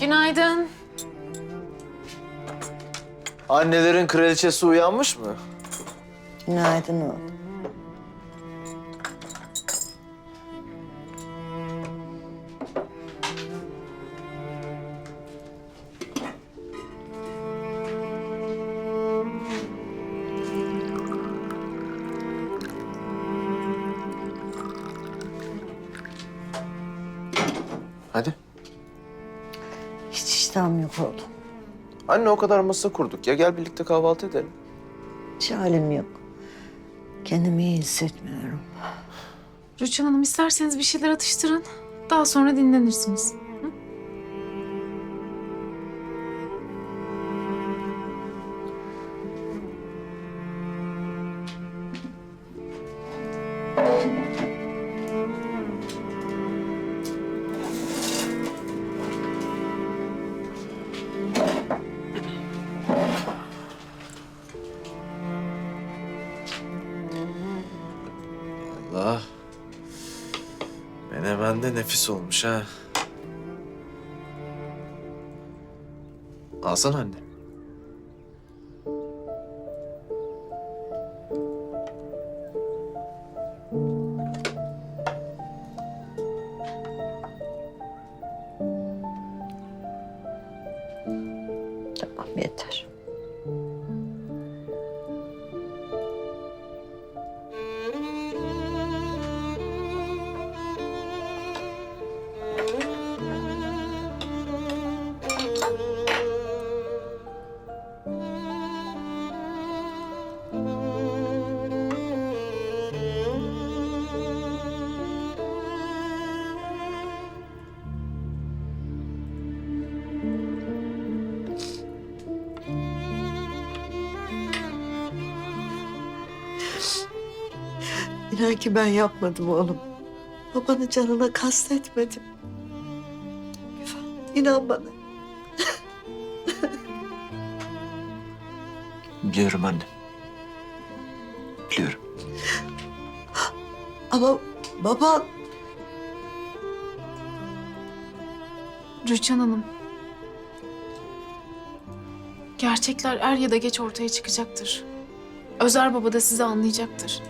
Günaydın. Annelerin kraliçesi uyanmış mı? Günaydın oğlum. İştahım yok oğlum. Anne o kadar masa kurduk ya gel birlikte kahvaltı edelim. Hiç halim yok. Kendimi iyi hissetmiyorum. Rüçhan Hanım isterseniz bir şeyler atıştırın. Daha sonra dinlenirsiniz. De nefis olmuş ha. Alsana anne. İnan ki ben yapmadım oğlum. Babanın canına kastetmedim. İnan bana. Biliyorum anne. Biliyorum. Ama baban Rüçhan Hanım. Gerçekler er ya da geç ortaya çıkacaktır. Özer Baba da sizi anlayacaktır.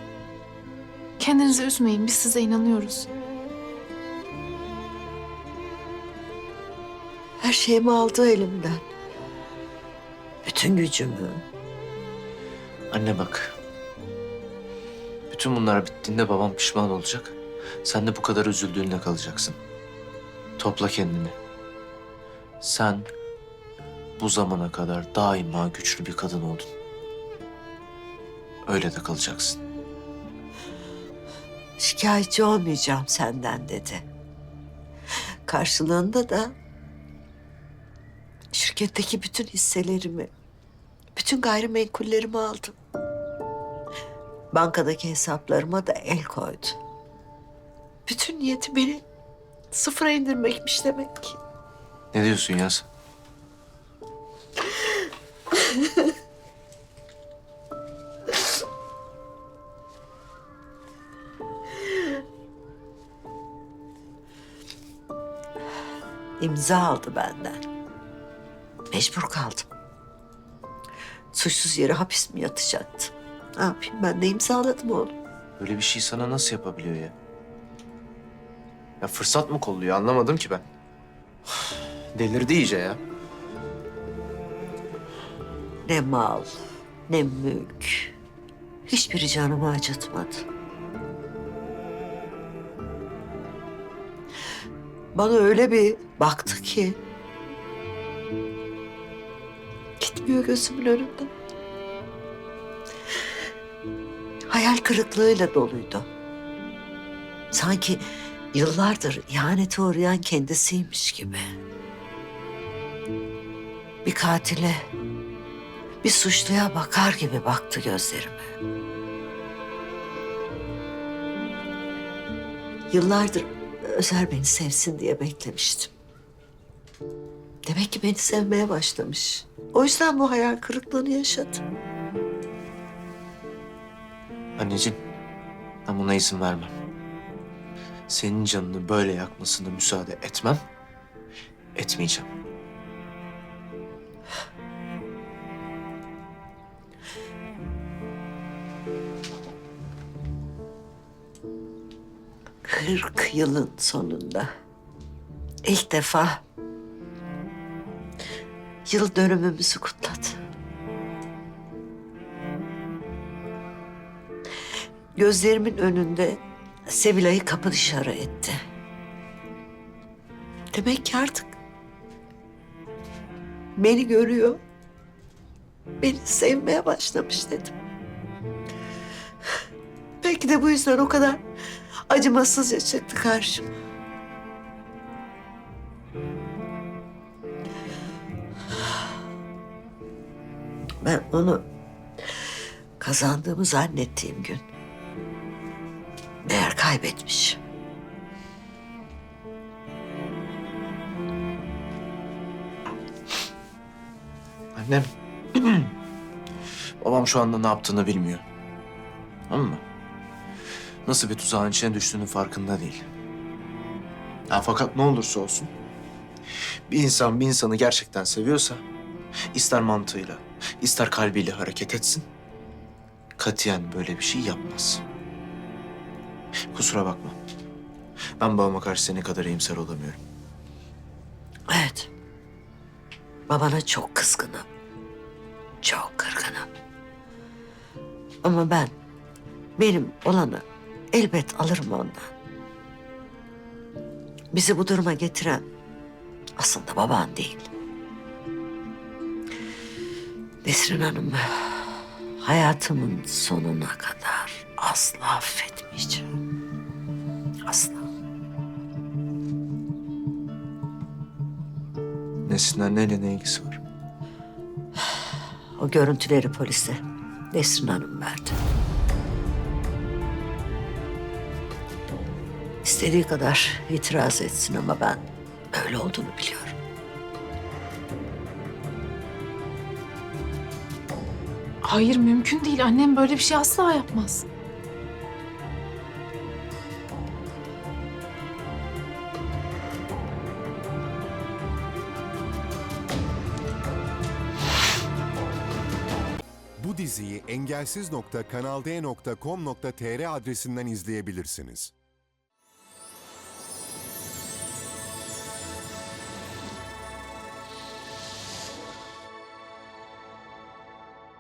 Kendinizi üzmeyin, biz size inanıyoruz. her şeyimi aldı elimden. Bütün gücümü. Anne bak. Bütün bunlar bittiğinde babam pişman olacak. Sen de bu kadar üzüldüğünde kalacaksın. Topla kendini. Sen bu zamana kadar daima güçlü bir kadın oldun. Öyle de kalacaksın. Şikayetçi olmayacağım senden dedi. Karşılığında da şirketteki bütün hisselerimi, bütün gayrimenkullerimi aldım. Bankadaki hesaplarıma da el koydu. Bütün niyeti beni sıfıra indirmekmiş demek ki. Ne diyorsun ya İmza aldı benden. Mecbur kaldım. Suçsuz yere hapis mi yatacaktı? Ne yapayım ben de imzaladım oğlum. Böyle bir şey sana nasıl yapabiliyor ya? Ya fırsat mı kolluyor anlamadım ki ben. Delirdi iyice ya. Ne mal, ne mülk. Hiçbiri canımı acıtmadı. Bana öyle bir baktı ki... Gitmiyor gözümün önünden. Hayal kırıklığıyla doluydu. Sanki yıllardır ihanete uğrayan kendisiymiş gibi. Bir katile bir suçluya bakar gibi baktı gözlerime. Yıllardır Özer beni sevsin diye beklemiştim. Demek ki beni sevmeye başlamış. O yüzden bu hayal kırıklığını yaşadım. Anneciğim, ben buna izin vermem. Senin canını böyle yakmasına müsaade etmem. Etmeyeceğim. 40 yılın sonunda ilk defa yıl dönümümüzü kutladı. Gözlerimin önünde Sevilay'ı kapı dışarı etti. Demek ki artık beni görüyor. Beni sevmeye başlamış dedim. Belki de bu yüzden o kadar acımasızca çıktı karşıma. Ben onu kazandığımı zannettiğim gün meğer kaybetmiş. Annem. Babam şu anda ne yaptığını bilmiyor. Tamam mı? Nasıl bir tuzağın içine düştüğünün farkında değil. Ha, fakat ne olursa olsun bir insan bir insanı gerçekten seviyorsa ister mantığıyla ister kalbiyle hareket etsin katiyen böyle bir şey yapmaz. Kusura bakma. Ben babama karşı senin kadar iyimser olamıyorum. Evet. Babana çok kızgınım. Çok kırgınım. Ama ben benim olanı elbet alırım ondan. Bizi bu duruma getiren aslında baban değil. Nesrin Hanım hayatımın sonuna kadar asla affetmeyeceğim. Asla. Nesin anneyle ne ilgisi var? O görüntüleri polise Nesrin Hanım verdi. İstediği kadar itiraz etsin ama ben öyle olduğunu biliyorum. Hayır mümkün değil. Annem böyle bir şey asla yapmaz. Bu diziyi engelsiz.kanalde.com.tr adresinden izleyebilirsiniz.